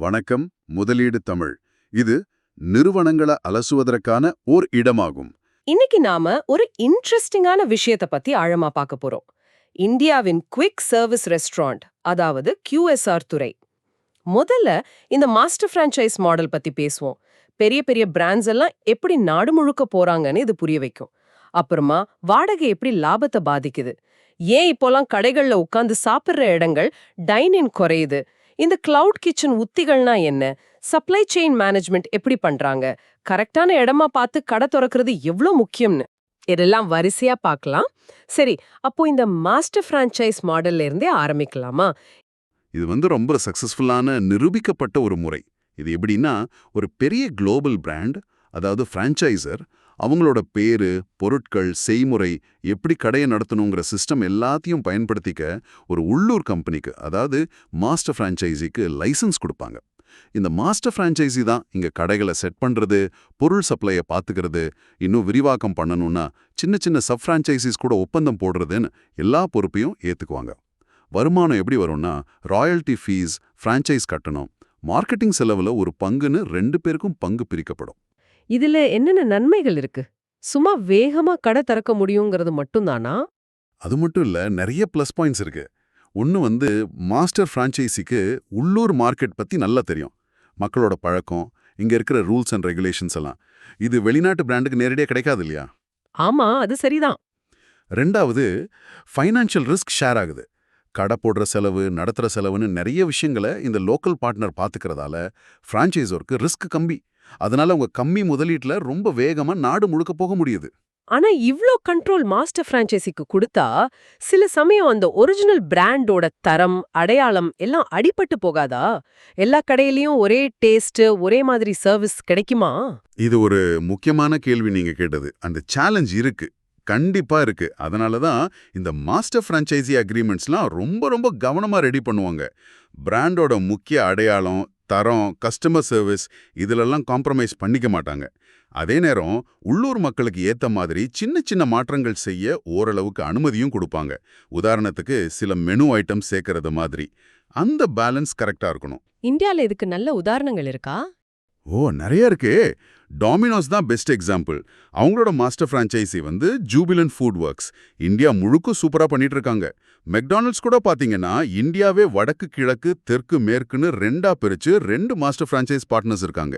வணக்கம் முதலீடு தமிழ். இது நிறுவனங்களை அலசுவதற்கான ஓர் இடமாகும். இன்னைக்கு நாம ஒரு இன்ட்ரெஸ்டிங்கான விஷயத்த பத்தி ஆழமா பார்க்க போறோம். இந்தியாவின் குவிக் சர்வீஸ் ரெஸ்டாரண்ட் அதாவது கியூஎஸ்ஆர் துறை. முதல்ல இந்த மாஸ்டர் பிரான்ச்சைஸ் மாடல் பத்தி பேசுவோம். பெரிய பெரிய பிராண்ட்ஸ் எல்லாம் எப்படி நாடு முழுக்க போறாங்கன்னு இது புரிய வைக்கும். அப்புறமா வாடகை எப்படி லாபத்தை பாதிக்குது. ஏன் இப்போலாம் கடைகள்ல உட்கார்ந்து சாப்பிடுற இடங்கள் டைனின் குறையுது. இந்த கிளவுட் கிச்சன் உத்திகள்னா என்ன? சப்ளை செயின் மேனேஜ்மெண்ட் எப்படி பண்றாங்க? கரெக்டான இடமா பார்த்து கடை திறக்கிறது எவ்வளோ முக்கியம்னு. இதெல்லாம் வரிசையா பார்க்கலாம். சரி அப்போ இந்த மாஸ்டர் பிரான்ச்சைஸ் மாடல்ல இருந்தே ஆரம்பிக்கலாமா? இது வந்து ரொம்ப சக்சஸ்ஃபுல்லான நிரூபிக்கப்பட்ட ஒரு முறை. இது எப்படின்னா ஒரு பெரிய குளோபல் பிராண்ட் அதாவது ஃப்ரான்ச்சைசர் அவங்களோட பேரு பொருட்கள் செய்முறை எப்படி கடையை நடத்தணுங்கிற சிஸ்டம் எல்லாத்தையும் பயன்படுத்திக்க ஒரு உள்ளூர் கம்பெனிக்கு அதாவது மாஸ்டர் ஃப்ரான்ச்சைசிக்கு லைசன்ஸ் கொடுப்பாங்க. இந்த மாஸ்டர் ஃப்ரான்ச்சைசி தான் இங்க கடைகளை செட் பண்றது பொருள் சப்ளையை பார்த்துக்கிறது இன்னும் விரிவாக்கம் பண்ணணும்னா சின்ன சின்ன சப் ஃப்ரான்ச்சைசிஸ் கூட ஒப்பந்தம் போடுறதுன்னு எல்லா பொறுப்பையும் ஏத்துக்குவாங்க. வருமானம் எப்படி வரும்னா ராயல்டி ஃபீஸ் ஃப்ரான்ச்சைஸ் கட்டணும் மார்க்கெட்டிங் செலவுல ஒரு பங்குன்னு ரெண்டு பேருக்கும் பங்கு பிரிக்கப்படும். இதுல என்னென்ன நன்மைகள் இருக்கு? சும்மா வேகமா கடை திறக்க முடியுங்கிறது மட்டும்தானா? அது மட்டும் இல்ல நிறைய ப்ளஸ் பாயிண்ட்ஸ் இருக்கு. ஒன்று வந்து மாஸ்டர் ஃப்ரான்ச்சைசிக்கு உள்ளூர் மார்க்கெட் பத்தி நல்லா தெரியும். மக்களோட பழக்கம் இங்க இருக்கிற ரூல்ஸ் அண்ட் ரெகுலேஷன்ஸ் எல்லாம். இது வெளிநாட்டு பிராண்டுக்கு நேரடியாக கிடைக்காது இல்லையா? ஆமா அது சரிதான். ரெண்டாவது ஃபைனான்ஷியல் ரிஸ்க் ஷேர் ஆகுது. கடை போடுற செலவு நடத்துற செலவுன்னு நிறைய விஷயங்களை இந்த லோக்கல் பார்ட்னர் பார்த்துக்கிறதால ஃப்ரான்ச்சைஸோருக்கு ரிஸ்க் கம்மி. அதனால உங்க கம்மி முதலீட்டுல ரொம்ப வேகமா நாடு முழுக்க போக முடியுது. ஆனா இவ்ளோ கண்ட்ரோல் மாஸ்டர் ஃப்ரான்ச்சைசிக்கு கொடுத்தா சில சமயம் அந்த ஒரிஜினல் பிராண்டோட தரம் அடையாளம் எல்லாம் அடிபட்டு போகாதா? எல்லா கடையிலயும் ஒரே டேஸ்ட் ஒரே மாதிரி சர்வீஸ் கிடைக்குமா? இது ஒரு முக்கியமான கேள்வி நீங்க கேட்டது. அந்த சேலஞ்ச் இருக்கு. கண்டிப்பா இருக்கு. அதனால தான் இந்த மாஸ்டர் ஃப்ரான்ச்சைசி அக்ரிமெண்ட்ஸ்லாம் ரொம்ப ரொம்ப கவனமா ரெடி பண்ணுவாங்க. பிராண்டோட முக்கிய அடையாளம் தரம் கஸ்டமர் சர்வீஸ் இதிலெல்லாம் காம்ப்ரமைஸ் பண்ணிக்க மாட்டாங்க. அதே நேரம் உள்ளூர் மக்களுக்கு ஏத்த மாதிரி சின்ன சின்ன மாற்றங்கள் செய்ய ஓரளவுக்கு அனுமதியும் கொடுப்பாங்க. உதாரணத்துக்கு சில மெனு ஐட்டம் சேர்க்கறது மாதிரி. அந்த பேலன்ஸ் கரெக்டா இருக்கணும். இந்தியால இதுக்கு நல்ல உதாரணங்கள் இருக்கா? ஓ நிறைய இருக்கே. டாமினோஸ் தான் பெஸ்ட் எக்ஸாம்பிள் அவங்களோட மாஸ்டர் ஃப்ரான்ச்சைசி வந்து ஜூபிலன் ஃபுட் ஒர்க்ஸ் இந்தியா முழுக்க சூப்பரா பண்ணிட்டு இருக்காங்க மெக்டானல்ட்ஸ் கூட பாத்தீங்கன்னா இந்தியாவே வடக்கு கிழக்கு தெற்கு மேற்குன்னு ரெண்டா பிரிச்சு ரெண்டு மாஸ்டர் ஃப்ரான்ச்சைஸ் பார்ட்னர்ஸ் இருக்காங்க.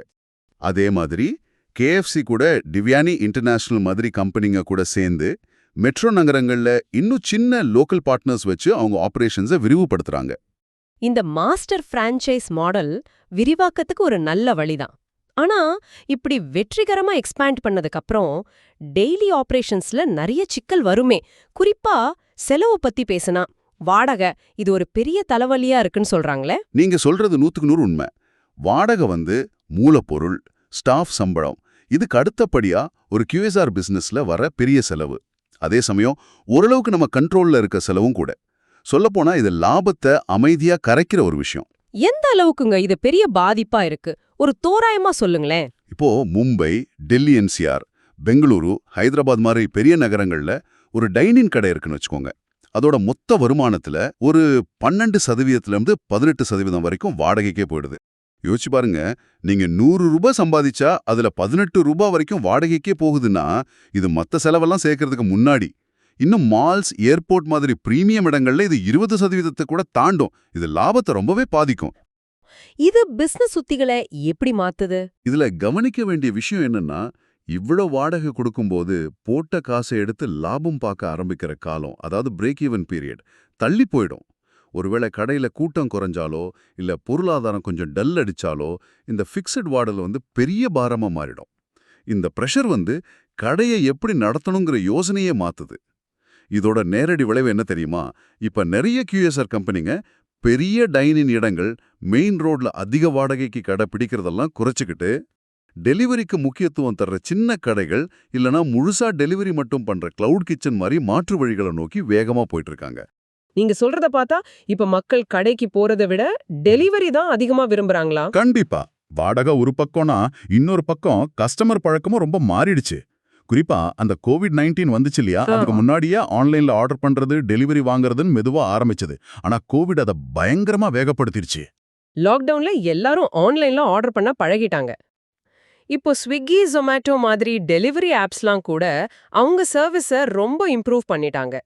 அதே மாதிரி கேஎஃப்சி கூட டிவ்யானி இன்டர்நேஷனல் மாதிரி கம்பெனிங்க கூட சேர்ந்து மெட்ரோ நகரங்கள்ல இன்னும் சின்ன லோக்கல் பார்ட்னர்ஸ் வச்சு அவங்க ஆப்ரேஷன்ஸை விரிவுபடுத்துறாங்க. இந்த மாஸ்டர் ஃப்ரான்ச்சைஸ் மாடல் விரிவாக்கத்துக்கு ஒரு நல்ல வழிதான். ஆனா இப்படி வெற்றிகரமா எக்ஸ்பேண்ட் பண்ணதுக்கு அப்புறம் டெய்லி ஆபரேஷன்ஸ்ல நிறைய சிக்கல் வருமே. குறிப்பா செலவு பத்தி பேசினா. வாடகை இது ஒரு பெரிய தலைவலியா இருக்குன்னு சொல்றாங்களே? நீங்க சொல்றது நூத்துக்கு நூறு உண்மை. வாடகை வந்து மூலப்பொருள் ஸ்டாஃப் சம்பளம். இதுக்கு அடுத்தபடியா ஒரு QSR பிசினஸ்ல வர பெரிய செலவு. அதே சமயம் ஓரளவுக்கு நம்ம கண்ட்ரோல்ல இருக்க செலவும் கூட. சொல்லப்போனா இது லாபத்தை அமைதியா கரைக்கிற ஒரு விஷயம். எந்த அளவுக்குங்க? இது பெரிய பாதிப்பா இருக்கு. ஒரு தோராயமா சொல்லுங்களேன். இப்போ மும்பை டெல்லி என்சிஆர் பெங்களூரு ஹைதராபாத் மாதிரி பெரிய நகரங்கள்ல ஒரு டைனிங் கடை இருக்குன்னு வச்சுக்கோங்க. அதோட மொத்த வருமானத்துல ஒரு பன்னெண்டு சதவீதத்துல இருந்து பதினெட்டு சதவீதம் வரைக்கும் வாடகைக்கே போயிடுது. யோசிச்சு பாருங்க நீங்க நூறு ரூபாய் சம்பாதிச்சா அதுல பதினெட்டு ரூபாய் வரைக்கும் வாடகைக்கே போகுதுன்னா இது மத்த செலவெல்லாம் சேர்க்கறதுக்கு முன்னாடி. இன்னும் மால்ஸ் ஏர்போர்ட் மாதிரி பிரீமியம் இடங்கள்ல இது இருபது சதவீதத்தை கூட தாண்டும். இது லாபத்தை ரொம்பவே பாதிக்கும். இது பிசினஸ் உத்திகளை எப்படி மாத்துது? இதுல கவனிக்க வேண்டிய விஷயம் என்னன்னா இவ்வளவு வாடகை கொடுக்கும்போது போட்ட காசை எடுத்து லாபம் பார்க்க ஆரம்பிக்கிற காலம் அதாவது பிரேக் ஈவன் பீரியட் தள்ளி போயிடும். ஒருவேளை கடையில கூட்டம் குறைஞ்சாலோ இல்ல பொருளாதாரம் கொஞ்சம் டல் அடிச்சாலோ இந்த ஃபிக்ஸட் வாடல் வந்து பெரிய பாரமா மாறிடும். இந்த ப்ரெஷர் வந்து கடையை எப்படி நடத்தணுங்கிற யோசனையே மாத்துது. இதோட நேரடி விளைவு என்ன தெரியுமா? இப்ப நிறைய கியூஎஸ்ஆர் கம்பெனிங்க பெரிய டைனிங் இடங்கள் மெயின் ரோட்ல அதிக வாடகைக்கு கடை பிடிக்கிறதெல்லாம் குறைச்சிக்கிட்டு டெலிவரிக்கு முக்கியத்துவம் தர்ற சின்ன கடைகள் இல்லனா முழுசா டெலிவரி மட்டும் பண்ற கிளவுட் கிச்சன் மாதிரி மாற்று வழிகளை நோக்கி வேகமா போயிட்டு இருக்காங்க நீங்க சொல்றத பார்த்தா இப்ப மக்கள் கடைக்கு போறதை விட டெலிவரி தான் அதிகமா விரும்புறாங்களா? கண்டிப்பா. வாடகை ஒரு பக்கம்னா இன்னொரு பக்கம் கஸ்டமர் பழக்கமும் ரொம்ப மாறிடுச்சு. குறிப்பா அந்த கோவிட் நைன்டீன் வந்துச்சு இல்லையா? அதுக்கு. முன்னாடியே ஆன்லைன்ல ஆர்டர் பண்றது டெலிவரி வாங்குறதுன்னு மெதுவா ஆரம்பிச்சது. ஆனா கோவிட் அதை பயங்கரமா வேகப்படுத்திருச்சு. லாக்டவுன்ல எல்லாரும் ஆன்லைன்ல ஆர்டர் பண்ண பழகிட்டாங்க. இப்போ ஸ்விக்கி ஜொமேட்டோ மாதிரி டெலிவரி ஆப்ஸ்லாம் கூட அவங்க சர்வீஸை ரொம்ப இம்ப்ரூவ் பண்ணிட்டாங்க.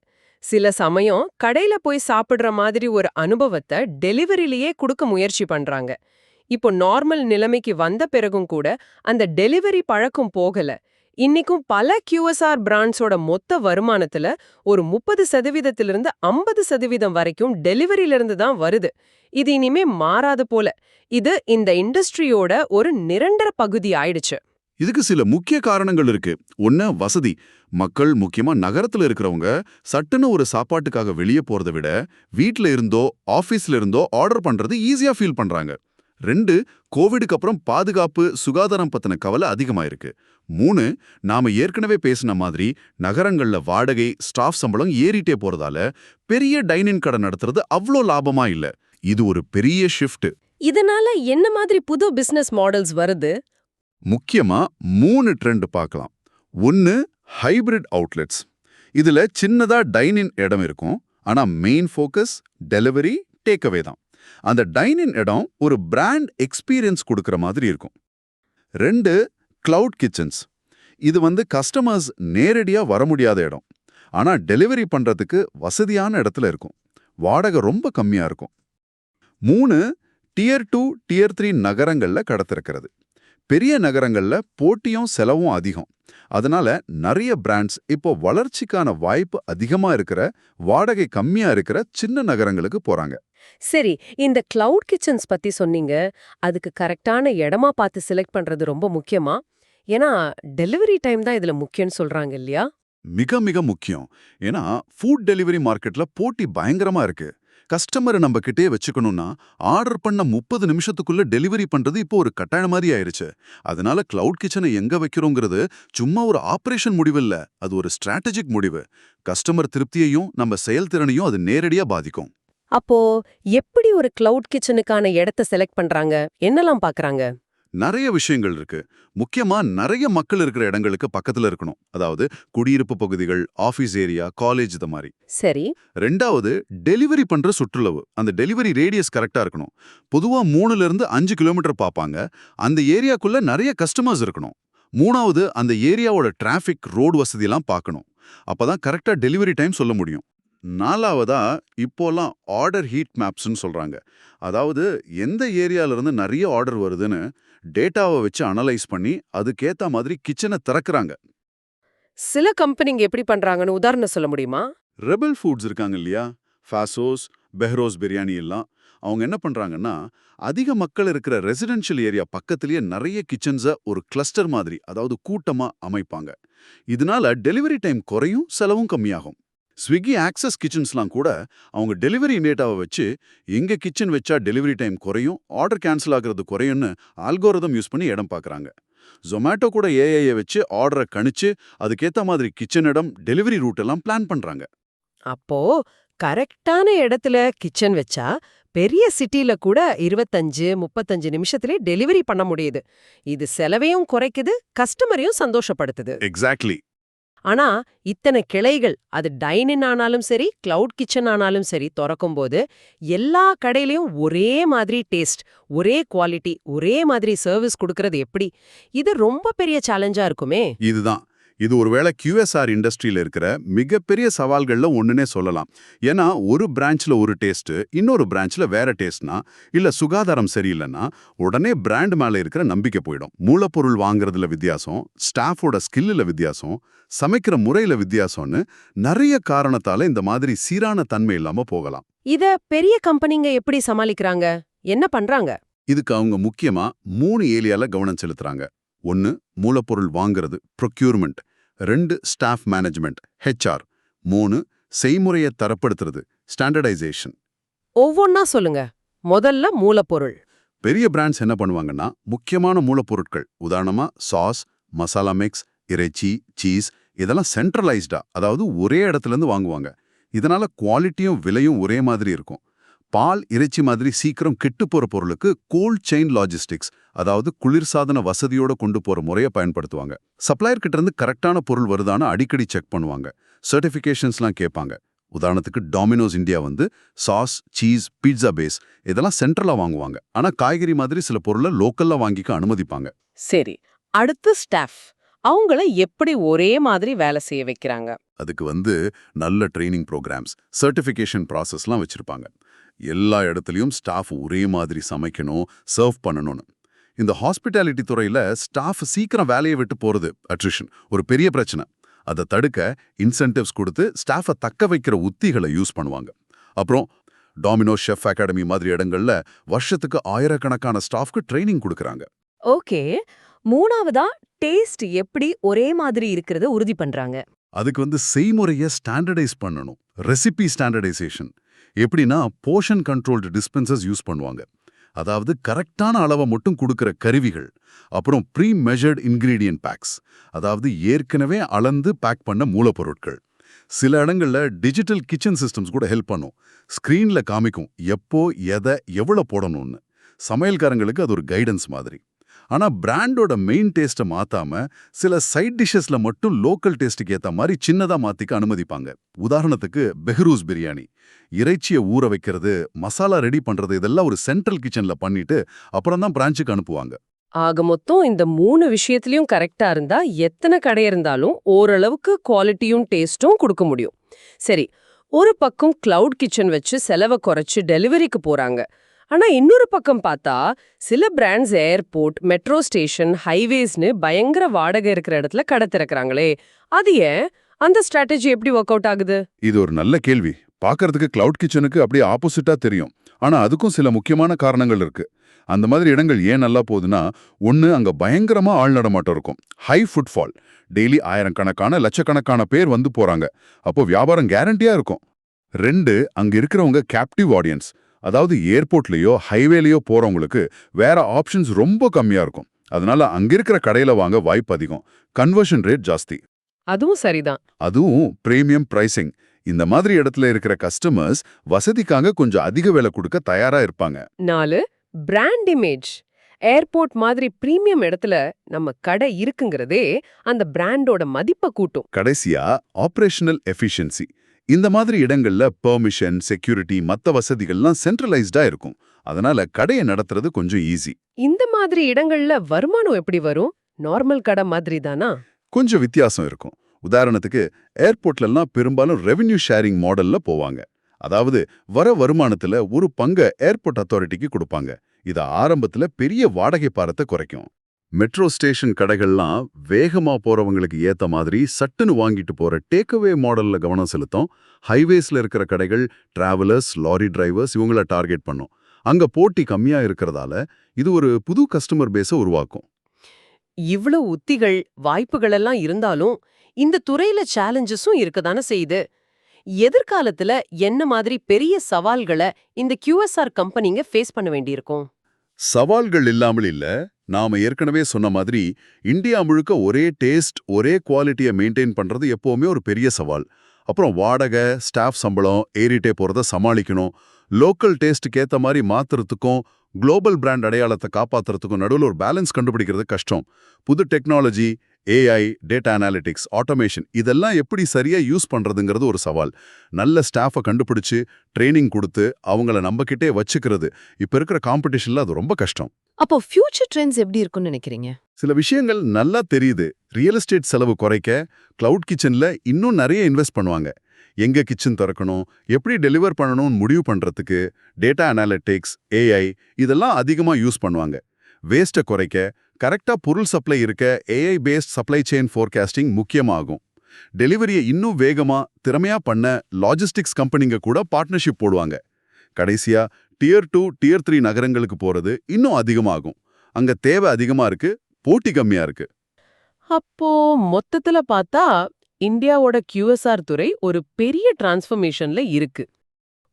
சில சமயம் கடையில போய் சாப்பிடுற மாதிரி ஒரு அனுபவத்தை டெலிவரிலேயே கொடுக்க முயற்சி பண்றாங்க. இப்போ நார்மல் நிலைமைக்கு வந்த பிறகும் கூட அந்த டெலிவரி பழக்கம் போகல. இன்னிக்கும் பல QSR பிராண்ட்ஸோட மொத்த வருமானத்துல ஒரு முப்பது சதவீதத்திலிருந்து ஐம்பது சதவீதம் வரைக்கும் டெலிவரியிலிருந்து தான் வருது. இது இனிமே மாறாது போல. இது இந்த இண்டஸ்ட்ரியோட ஒரு நிரந்தர பகுதி ஆயிடுச்சு. இதுக்கு சில முக்கிய காரணங்கள் இருக்கு. ஒன்னு வசதி. மக்கள் முக்கியமா நகரத்துல இருக்கிறவங்க சட்டுன்னு ஒரு சாப்பாட்டுக்காக வெளியே போறதை விட வீட்ல இருந்தோ ஆபீஸ்ல இருந்தோ ஆர்டர் பண்றது ஈஸியா ஃபீல் பண்றாங்க. ரெண்டு கோவிடுக்கு அப்புறம் பாதுகாப்பு சுகாதாரம் பத்தின கவலை அதிகமாயிருக்கு. மூணு நாம ஏற்கனவே பேசின மாதிரி நகரங்கள்ல வாடகை ஸ்டாஃப் சம்பளம் ஏறிட்டே போறதால பெரிய டைனிங் கடை நடத்துறது அவ்வளோ லாபமா இல்ல. இது ஒரு பெரிய ஷிஃப்ட் இதனால என்ன மாதிரி புது பிசினஸ் மாடல்ஸ் வருது? முக்கியமா மூணு ட்ரெண்ட் பார்க்கலாம் ஒன்னு ஹைபிரிட் அவுட்லெட்ஸ் இதுல சின்னதா டைனின் இடம் இருக்கும். ஆனா மெயின் ஃபோக்கஸ் டெலிவரி டேக்அவே தான். அந்த டைனின் இடம் ஒரு பிராண்ட் எக்ஸ்பீரியன்ஸ் கொடுக்குற மாதிரி இருக்கும். ரெண்டு கிளவுட் கிச்சன்ஸ் இது வந்து கஸ்டமர்ஸ் நேரடியா வர முடியாத இடம். ஆனா டெலிவரி பண்றதுக்கு வசதியான இடத்துல இருக்கும். வாடகை ரொம்ப கம்மியா இருக்கும். மூணு டியர் டூ டியர் த்ரீ நகரங்கள்ல கடத்திருக்கிறது. பெரிய நகரங்கள்ல போட்டியும் செலவும் அதிகம். அதனால நிறைய பிராண்ட்ஸ் இப்போ வளர்ச்சிக்கான வாய்ப்பு அதிகமா இருக்கிற வாடகை கம்மியா இருக்கிற சின்ன நகரங்களுக்கு போறாங்க. சரி இந்த கிளவுட் கிச்சன்ஸ் பத்தி சொன்னீங்க. அதுக்கு கரெக்டான இடமா பார்த்து செலக்ட் பண்றது ரொம்ப முக்கியமா? ஏன்னா டெலிவரி டைம் தான் இதுல முக்கியம்னு சொல்றாங்க இல்லையா? மிக மிக முக்கியம். ஏன்னா ஃபுட் டெலிவரி மார்க்கெட்ல போட்டி பயங்கரமா இருக்கு. கஸ்டமரை நம்ம கிட்டே வச்சுக்கணும்னா ஆர்டர் பண்ண முப்பது நிமிஷத்துக்குள்ள டெலிவரி பண்றது இப்போ ஒரு கட்டாயம் மாதிரி ஆயிருச்சு. அதனால கிளவுட் கிச்சனை எங்க வைக்கிறோங்கிறது சும்மா ஒரு ஆபரேஷன் முடிவு இல்ல அது ஒரு ஸ்ட்ராட்டஜிக் முடிவு. கஸ்டமர் திருப்தியையும் நம்ம செயல்திறனையும் அது நேரடியா பாதிக்கும். அப்போ எப்படி ஒரு கிளவுட் கிச்சனுக்கான இடத்த செலக்ட் பண்றாங்க? என்னெல்லாம் பாக்குறாங்க? நிறைய விஷயங்கள் இருக்கு. முக்கியமா நிறைய மக்கள் இருக்கிற இடங்களுக்கு பக்கத்துல இருக்கணும். அதாவது குடியிருப்பு பகுதிகள் ஆபீஸ் ஏரியா காலேஜ் இது மாதிரி. சரி. ரெண்டாவது டெலிவரி பண்ற சுற்றுலவு. அந்த டெலிவரி ரேடியஸ் கரெக்டா இருக்கணும். பொதுவா மூணுல இருந்து அஞ்சு கிலோமீட்டர் பார்ப்பாங்க அந்த ஏரியாக்குள்ள நிறைய கஸ்டமர்ஸ் இருக்கணும். மூணாவது அந்த ஏரியாவோட டிராஃபிக் ரோடு வசதியெல்லாம் பார்க்கணும். அப்பதான் கரெக்டா டெலிவரி டைம் சொல்ல முடியும். நாலாவதா இப்போலாம் ஆர்டர் ஹீட் மேப்ஸ்னு சொல்றாங்க. அதாவது எந்த ஏரியால இருந்து நிறைய ஆர்டர் வருதுன்னு டேட்டாவை வச்சு அனலைஸ் பண்ணி அதுக்கேத்த மாதிரி கிச்சனை திறக்கறாங்க. சில கம்பெனிங்க எப்படி பண்றாங்கன்னு உதாரணம் சொல்ல முடியுமா? ரெபல் ஃபுட்ஸ் இருக்காங்க இல்லையா? ஃபாசோஸ் பெஹ்ரோஸ் பிரியாணி எல்லாம். அவங்க என்ன பண்றாங்கன்னா அதிக மக்கள் இருக்கிற ரெசிடென்ஷியல் ஏரியா பக்கத்திலேயே நிறைய கிச்சன்ஸை ஒரு கிளஸ்டர் மாதிரி அதாவது கூட்டமா அமைப்பாங்க. இதனால டெலிவரி டைம் குறையும் செலவும் கம்மியாகும். ஸ்விக்கி ஆக்சஸ் கிச்சன்ஸ்லாம் கூட அவங்க டெலிவரி டேட்டாவை வச்சு எங்க கிச்சன் வச்சா டெலிவரி டைம் குறையும் ஆர்டர் கேன்சல் ஆகுறது குறையும்னு ஆல்கோரதம் யூஸ் பண்ணி இடம் பார்க்கறாங்க. ஜொமேட்டோ கூட ஏஐயை வச்சு ஆர்டரை கணிச்சு அதுக்கேத்த மாதிரி கிச்சன் இடம் டெலிவரி ரூட் எல்லாம் பிளான் பண்றாங்க. அப்போ கரெக்டான இடத்துல கிச்சன் வச்சா பெரிய சிட்டில கூட இருபத்தஞ்சு முப்பத்தஞ்சு நிமிஷத்திலே டெலிவரி பண்ண முடியுது. இது செலவையும் குறைக்குது கஸ்டமரையும் சந்தோஷப்படுத்துது. எக்ஸாக்ட்லி ஆனா இத்தனை கிளைகள் அது டைனின் ஆனாலும் சரி கிளவுட் கிச்சன் ஆனாலும் சரி திறக்கும்போது எல்லா கடையிலயும் ஒரே மாதிரி டேஸ்ட் ஒரே குவாலிட்டி ஒரே மாதிரி சர்வீஸ் கொடுக்கறது எப்படி? இது ரொம்ப பெரிய சேலஞ்சா இருக்குமே. இதுதான். இது ஒருவேளை QSR இண்டஸ்ட்ரியில இருக்கிற மிகப்பெரிய சவால்கள்ல ஒண்ணுனே சொல்லலாம். ஏன்னா ஒரு பிரான்ச்ல ஒரு டேஸ்ட் இன்னொரு பிரான்ச்ல வேற டேஸ்ட்னா இல்ல சுகாதாரம் சரியில்லைன்னா உடனே பிராண்ட் மேல இருக்கிற நம்பிக்கை போயிடும். மூலப்பொருள் வாங்குறதுல வித்தியாசம் ஸ்டாஃபோட ஸ்கில்லுல வித்தியாசம் சமைக்கிற முறையில வித்தியாசம்னு நிறைய காரணத்தால இந்த மாதிரி சீரான தன்மை இல்லாம போகலாம். இத பெரிய கம்பெனிங்க எப்படி சமாளிக்கிறாங்க? என்ன பண்றாங்க? இதுக்கு அவங்க முக்கியமா மூணு ஏரியால கவனம் செலுத்துறாங்க. ஒன்னு மூலப்பொருள் வாங்குறது ப்ரொக்யூர்மெண்ட் ரெண்டு ஸ்டாஃப் மேனேஜ்மெண்ட் ஹெச்ஆர் மூணு செய்முறையை தரப்படுத்துறது ஸ்டாண்டர்டைசேஷன் ஒவ்வொன்னா சொல்லுங்க. முதல்ல மூலப்பொருள். பெரிய பிராண்ட்ஸ் என்ன பண்ணுவாங்கன்னா முக்கியமான மூலப்பொருட்கள். உதாரணமா சாஸ் மசாலா மிக்ஸ் இறைச்சி சீஸ் இதெல்லாம் சென்ட்ரலைஸ்டா அதாவது ஒரே இடத்துல இருந்து வாங்குவாங்க. இதனால குவாலிட்டியும் விலையும் ஒரே மாதிரி இருக்கும். பால் இறைச்சி மாதிரி சீக்கிரம் கெட்டு போற பொருளுக்கு கோல்ட் செயின் லாஜிஸ்டிக்ஸ் அதாவது குளிர்சாதன வசதியோட கொண்டு போற முறையை பயன்படுத்துவாங்க. சப்ளையர் கிட்ட இருந்து கரெக்டான பொருள் வருதான்னு அடிக்கடி செக் பண்ணுவாங்க. சர்டிஃபிகேஷன்ஸ்லாம் கேட்பாங்க. உதாரணத்துக்கு டாமினோஸ் இந்தியா வந்து சாஸ் சீஸ் பீட்சா பேஸ் இதெல்லாம் சென்ட்ரலா வாங்குவாங்க. ஆனா காய்கறி மாதிரி சில பொருளை லோக்கல்ல வாங்கிக்க அனுமதிப்பாங்க. சரி அடுத்து ஸ்டாஃப் அவங்கள எப்படி ஒரே மாதிரி வேலை செய்ய வைக்கிறாங்க? அதுக்கு வந்து நல்ல ட்ரைனிங் ப்ரோக்ராம்ஸ் சர்டிஃபிகேஷன் ப்ராசஸ்லாம் வச்சிருப்பாங்க. எல்லா இடத்துலையும் ஸ்டாஃப் ஒரே மாதிரி சமைக்கணும் சர்வ் பண்ணணும்னு. இந்த ஹாஸ்பிட்டாலிட்டி துறையில ஸ்டாஃப் சீக்கிரம் வேலையை விட்டு போறது அட்ரிஷன் ஒரு பெரிய பிரச்சனை. அதை தடுக்க இன்சென்டிவ்ஸ் கொடுத்து ஸ்டாஃபை தக்க வைக்கிற உத்திகளை யூஸ் பண்ணுவாங்க. அப்புறம் டாமினோ ஷெஃப் அகாடமி மாதிரி இடங்கள்ல வருஷத்துக்கு ஆயிரக்கணக்கான ஸ்டாஃப்க்கு ட்ரைனிங் கொடுக்கறாங்க. ஓகே. மூணாவதா டேஸ்ட் எப்படி ஒரே மாதிரி இருக்கிறத உறுதி பண்றாங்க? அதுக்கு வந்து செய்முறையை ஸ்டாண்டர்டைஸ் பண்ணணும். ரெசிபி ஸ்டாண்டர்டைசேஷன் எப்படின்னா போர்ஷன் கண்ட்ரோல்டு டிஸ்பென்சர்ஸ் யூஸ் பண்ணுவாங்க. அதாவது கரெக்டான அளவை மட்டும் கொடுக்குற கருவிகள். அப்புறம் ப்ரீ மெஷர்ட் இன்க்ரீடியன்ட் பேக்ஸ் அதாவது ஏற்கனவே அளந்து பேக் பண்ண மூலப்பொருட்கள். சில இடங்களில் டிஜிட்டல் கிச்சன் சிஸ்டம்ஸ் கூட ஹெல்ப் பண்ணும். ஸ்க்ரீனில் காமிக்கும் எப்போ எதை எவ்வளோ போடணும்னு. சமையல்காரங்களுக்கு அது ஒரு கைடன்ஸ் மாதிரி. ஆனா பிராண்டோட மெயின் டேஸ்ட்டை மாத்தாம சில சைட் டிஷ்ஷஸ்ல மட்டும் லோக்கல் டேஸ்ட்டுக்கு ஏத்த மாதிரி சின்னதா மாத்திக்க அனுமதிப்பாங்க. உதாரணத்துக்கு பெஹ்ரூஸ் பிரியாணி இறைச்சியை ஊற வைக்கிறது மசாலா ரெடி பண்றது இதெல்லாம் ஒரு சென்ட்ரல் கிச்சன்ல பண்ணிட்டு அப்புறம் தான் பிரான்ச்சுக்கு அனுப்புவாங்க. ஆக மொத்தம் இந்த மூணு விஷயத்திலையும் கரெக்டா இருந்தா எத்தனை கடை இருந்தாலும் ஓரளவுக்கு குவாலிட்டியும் டேஸ்டும் கொடுக்க முடியும். சரி ஒரு பக்கம் கிளவுட் கிச்சன் வச்சு செலவை குறைச்சு டெலிவரிக்கு போறாங்க. ஆனா இன்னொரு பக்கம் பார்த்தா சில பிராண்ட்ஸ் ஏர்போர்ட் மெட்ரோ ஸ்டேஷன் ஹைவேஸ்னு பயங்கர வாடகை இருக்கிற இடத்துல கடை திறக்கறாங்களே. அது ஏன்? அந்த ஸ்ட்ராட்டஜி எப்படி ஒர்க் அவுட் ஆகுது? இது ஒரு நல்ல கேள்வி. பார்க்கறதுக்கு கிளவுட் கிச்சனுக்கு அப்படியே ஆப்போசிட்டா தெரியும். ஆனா அதுக்கும் சில முக்கியமான காரணங்கள் இருக்கு. அந்த மாதிரி இடங்கள் ஏன் நல்லா போகுதுன்னா ஒன்று அங்க பயங்கரமா ஆள் நடமாட்டம் இருக்கும். ஹை ஃபுட்ஃபால் டெய்லி ஆயிரக்கணக்கான லட்சக்கணக்கான பேர் வந்து போறாங்க. அப்போ வியாபாரம் கேரண்டியா இருக்கும். ரெண்டு அங்க இருக்கிறவங்க கேப்டிவ் ஆடியன்ஸ் அதாவது ஏர்போர்ட்லயோ ஹைவேலயோ போறவங்களுக்கு வேற ஆப்ஷன்ஸ் ரொம்ப கம்மியா இருக்கும். அதனால அங்க இருக்கிற கடையில வாங்க வாய்ப்பு அதிகம். கன்வர்ஷன் ரேட் ஜாஸ்தி. அதுவும் சரிதான். அதுவும் பிரீமியம் பிரைசிங். இந்த மாதிரி இடத்துல இருக்கிற கஸ்டமர்ஸ் வசதிக்காக கொஞ்சம் அதிக விலை கொடுக்க தயாரா இருப்பாங்க. நாலு பிராண்ட் இமேஜ். ஏர்போர்ட் மாதிரி பிரீமியம் இடத்துல நம்ம கடை இருக்குங்கிறதே அந்த பிராண்டோட மதிப்பை கூட்டும். கடைசியா ஆபரேஷனல் எஃபிஷியன்சி. இந்த மாதிரி இடங்கள்ல பெர்மிஷன் செக்யூரிட்டி மத்த வசதிகள்லாம் சென்ட்ரலைஸ்டா இருக்கும். அதனால கடையை நடத்துறது கொஞ்சம் ஈஸி இந்த மாதிரி இடங்கள்ல வருமானம் எப்படி வரும்? நார்மல் கடை மாதிரி தானா? கொஞ்சம் வித்தியாசம் இருக்கும். உதாரணத்துக்கு ஏர்போர்ட்லலாம் பெரும்பாலும் ரெவென்யூ ஷேரிங் மாடல்ல போவாங்க. அதாவது வர வருமானத்துல ஒரு பங்கை ஏர்போர்ட் அத்தாரிட்டிக்கு கொடுப்பாங்க. இது ஆரம்பத்துல பெரிய வாடகை பாரத்தை குறைக்கும். மெட்ரோ ஸ்டேஷன் கடைகள்லாம் வேகமா போறவங்களுக்கு ஏத்த மாதிரி சட்டுன்னு வாங்கிட்டு போற டேக்அவே மாடல்ல கவனம் செலுத்தும். ஹைவேஸ்ல இருக்கிற கடைகள் டிராவலர்ஸ் லாரி டிரைவர்ஸ் இவங்கள டார்கெட் பண்ணும். அங்க போட்டி கம்மியா இருக்கிறதால இது ஒரு புது கஸ்டமர் பேஸை உருவாக்கும். இவ்வளவு உத்திகள் வாய்ப்புகள் எல்லாம் இருந்தாலும் இந்த துறையில சேலஞ்சஸும் இருக்கதானே செய்யுது. எதிர்காலத்துல என்ன மாதிரி பெரிய சவால்களை இந்த QSR கம்பெனிங்க ஃபேஸ் பண்ண வேண்டியிருக்கும்? சவால்கள் இல்லாமல் இல்ல நாம ஏற்கனவே சொன்ன மாதிரி இந்தியா முழுக்க ஒரே டேஸ்ட் ஒரே குவாலிட்டியை மெயின்டைன் பண்றது எப்போவுமே ஒரு பெரிய சவால். அப்புறம் வாடகை ஸ்டாஃப் சம்பளம் ஏறிட்டே போறத சமாளிக்கணும். லோக்கல் டேஸ்ட்டுக்கு ஏத்த மாதிரி மாத்துறதுக்கும் குளோபல் பிராண்ட் அடையாளத்தை காப்பாத்துறதுக்கும் நடுவில் ஒரு பேலன்ஸ் கண்டுபிடிக்கிறது கஷ்டம். புது technology AI data analytics automation இதெல்லாம் எப்படி சரியா யூஸ் பண்ணுறதுங்கிறது ஒரு சவால். நல்ல ஸ்டாஃபை கண்டுபிடிச்சு ட்ரைனிங் கொடுத்து அவங்கள நம்பக்கிட்டே வச்சுக்கிறது. இப்ப இருக்கிற காம்படிஷனில் அது ரொம்ப கஷ்டம். அப்போ ஃபியூச்சர் ட்ரெண்ட்ஸ் எப்படி இருக்கும்னு நினைக்கிறீங்க? சில விஷயங்கள் நல்லா தெரியுது. ரியல் எஸ்டேட் செலவு குறைக்க கிளவுட் கிச்சன்ல இன்னும் நிறைய இன்வெஸ்ட் பண்ணுவாங்க. எங்க கிச்சன் திறக்கணும் எப்படி டெலிவர் பண்ணணும்னு முடிவு பண்றதுக்கு டேட்டா அனாலிட்டிக்ஸ் ஏஐ இதெல்லாம் அதிகமா யூஸ் பண்ணுவாங்க. வேஸ்ட்டை குறைக்க கரெக்டா பொருள் சப்ளை இருக்க AI based supply chain forecasting முக்கியமாகும். டெலிவரியை இன்னும் வேகமா திறமையா பண்ண லாஜிஸ்டிக்ஸ் கம்பெனிங்க கூட பார்ட்னர்ஷிப் போடுவாங்க. கடைசியா டியர் டூ டியர் த்ரீ நகரங்களுக்கு போறது இன்னும் அதிகமாகும். அங்க தேவை அதிகமா இருக்கு போட்டி கம்மியா இருக்கு. அப்போ மொத்தத்துல பார்த்தா இந்தியாவோட கியூஎஸ்ஆர் துறை ஒரு பெரிய டிரான்ஸ்ஃபர்மேஷன்ல இருக்கு.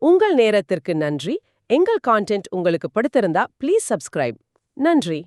உங்கள் நேரத்திற்கு நன்றி. எங்கள் கான்டென்ட் உங்களுக்கு பிடித்திருந்தா ப்ளீஸ் சப்ஸ்கிரைப் நன்றி.